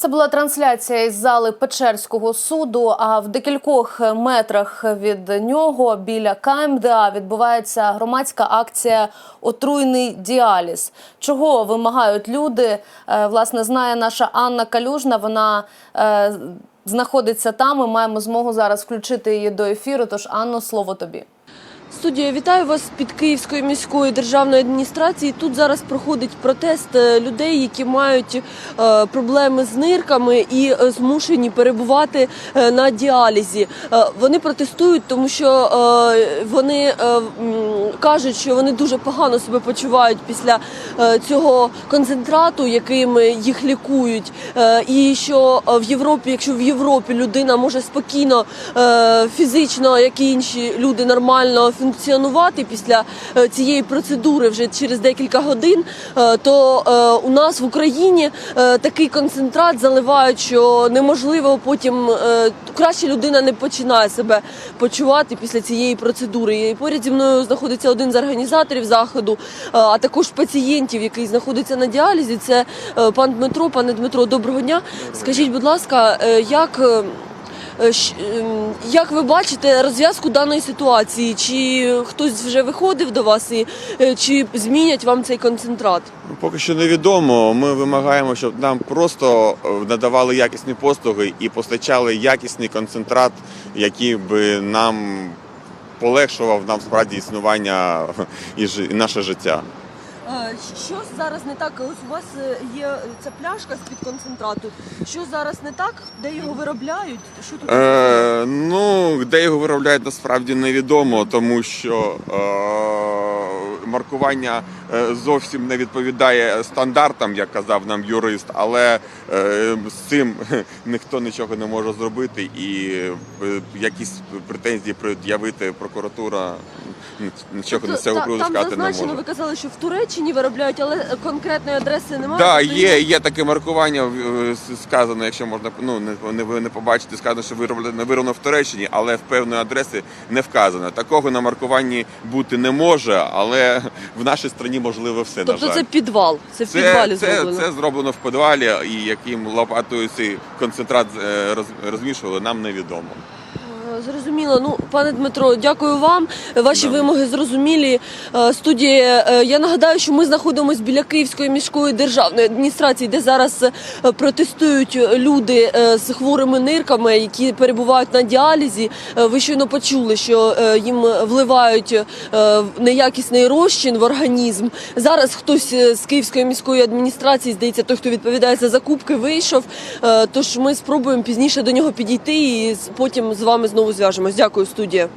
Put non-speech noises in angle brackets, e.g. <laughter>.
Це була трансляція із зали Печерського суду. А в декількох метрах від нього біля КМДА відбувається громадська акція Отруйний діаліз. Чого вимагають люди? Е, Власне, знає наша Анна Калюжна. Вона е, знаходиться там. Ми маємо змогу зараз включити її до ефіру. Тож, Анно, слово тобі. Студія, вітаю вас під Київської міської державної адміністрації. Тут зараз проходить протест е, людей, які мають е, проблеми з нирками і е, змушені перебувати на діалізі. Вони протестують, тому що вони кажуть, що вони дуже погано себе почувають після цього концентрату, яким їх лікують. І що в Європі, якщо в Європі людина може спокійно фізично, як і інші люди, нормально функціонувати після е, цієї процедури вже через декілька годин, е, то е, у нас в Україні такий концентрат заливають, що неможливо потім краще людина не починає себе почувати після цієї процедури. І поряд зі мною знаходиться один з організаторів заходу, а також пацієнтів, який знаходиться на діалізі. Це пан Дмитро. Пане Дмитро, доброго дня. Скажіть, будь ласка, як. Е, ем, Як ви бачите розв'язку даної ситуації? Чи хтось вже виходив до вас і е, чи змінять вам цей концентрат? Ну, Поки що невідомо. Ми вимагаємо, щоб нам просто е, надавали якісні послуги і постачали якісний концентрат, який би нам полегшував нам справді існування <laughs> і наше життя. Що зараз не так? Ось у вас е, є ця пляшка з під концентрату. Що зараз не так? Де його виробляють? Що тут? Е, ну, де його виробляють, насправді невідомо, тому що е, маркування зовсім не відповідає стандартам, як казав нам юрист, але е, з цим <laughs> ніхто нічого не може зробити, і е, якісь претензії пред'явити прокуратура нічого Тобто з цього приводу сказати не зазначено, може. ви казали, що в Туреччині виробляють, але е, конкретної адреси немає. Так, Тобто є, є таке маркування е, сказано, якщо можна ну не, не, ви не побачите, сказано, що вироблено вироблено в Туреччині, але в певної адреси не вказано. Такого на маркуванні бути не може, але в нашій країні можливо все Тобто на це підвал, це в Це, підвалі це, зроблено. це зроблено в підвалі, і яким лопатою цей концентрат е, роз- розмішували, нам невідомо. Зрозуміло. Ну, пане Дмитро, дякую вам. Ваші Да. вимоги зрозумілі. Е, Студія. е, Я нагадаю, що ми знаходимося біля Київської міської державної адміністрації, де зараз е, протестують люди з хворими нирками, які перебувають на діалізі. Ви щойно почули, що їм вливають неякісний розчин в організм. Зараз хтось з Київської міської адміністрації, здається, той, хто відповідає за закупки, вийшов. Тож ми спробуємо пізніше до нього підійти і потім з вами знову зв'яжемось. Дякую, студія.